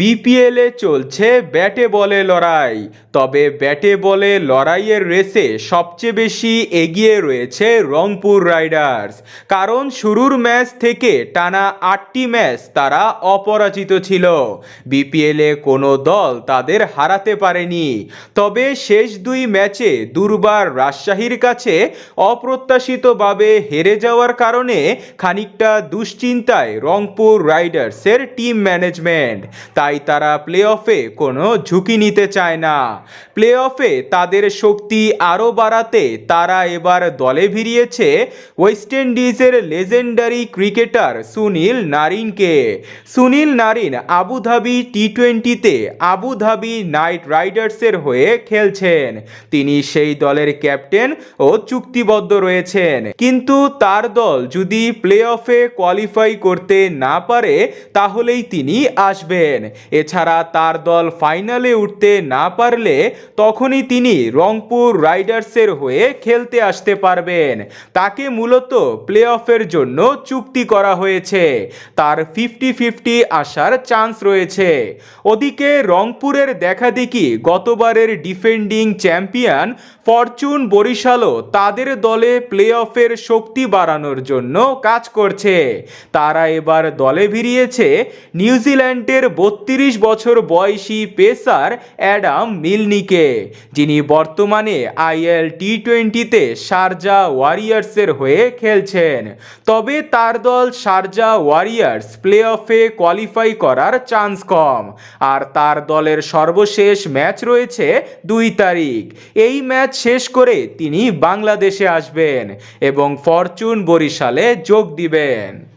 বিপিএলে চলছে ব্যাটে বলে লড়াই। তবে ব্যাটে বলে লড়াইয়ের রেসে সবচেয়ে বেশি এগিয়ে রয়েছে রংপুর রাইডার্স। কারণ শুরুর ম্যাচ থেকে টানা আটটি ম্যাচ তারা অপরাজিত ছিল। বিপিএলে কোনো দল তাদের হারাতে পারেনি। তবে শেষ দুই ম্যাচে দুর্বার রাজশাহীর কাছে অপ্রত্যাশিতভাবে হেরে যাওয়ার কারণে খানিকটা দুশ্চিন্তায় রংপুর রাইডার্সের টিম ম্যানেজমেন্ট। তাই তারা প্লে অফে কোনো ঝুঁকি নিতে চায় না। প্লে অফে তাদের শক্তি আরও বাড়াতে তারা এবার দলে ভিড়িয়েছে ওয়েস্ট ইন্ডিজের legendary cricketer Sunil নারিনকে। Sunil Narine Abu Dhabi T টোয়েন্টিতে আবুধাবি নাইট রাইডার্সের হয়ে খেলছেন। তিনি সেই দলের ক্যাপ্টেন ও চুক্তিবদ্ধ রয়েছেন। কিন্তু তার দল যদি প্লে অফে কোয়ালিফাই করতে না পারে, তাহলেই তিনি আসবেন। এছাড়া তার দল ফাইনালে উঠতে না পারলে তখনই তিনি রংপুর রাইডার্সের হয়ে খেলতে আসতে পারবেন। তাকে মূলত প্লে অফের জন্য চুক্তি করা হয়েছে। তার ফিফটি ফিফটি আসার চান্স রয়েছে। ওদিকে রংপুরের দেখাদেখি গতবারের ডিফেন্ডিং চ্যাম্পিয়ন ফরচুন বরিশালও তাদের দলে প্লে অফের শক্তি বাড়ানোর জন্য কাজ করছে। তারা এবার দলে ভিড়িয়েছে নিউজিল্যান্ডের বত্রিশ বছর বয়সী পেসার অ্যাডাম মিলনিকে, যিনি বর্তমানে আইএল টি টোয়েন্টিতে শারজা ওয়ারিয়ার্সের হয়ে খেলছেন। তবে তার দল শারজা ওয়ারিয়ার্স প্লে অফে কোয়ালিফাই করার চান্স কম, আর তার দলের সর্বশেষ ম্যাচ রয়েছে দুই তারিখ। এই ম্যাচ শেষ করে তিনি বাংলাদেশে আসবেন এবং ফরচুন বরিশালে যোগ দিবেন।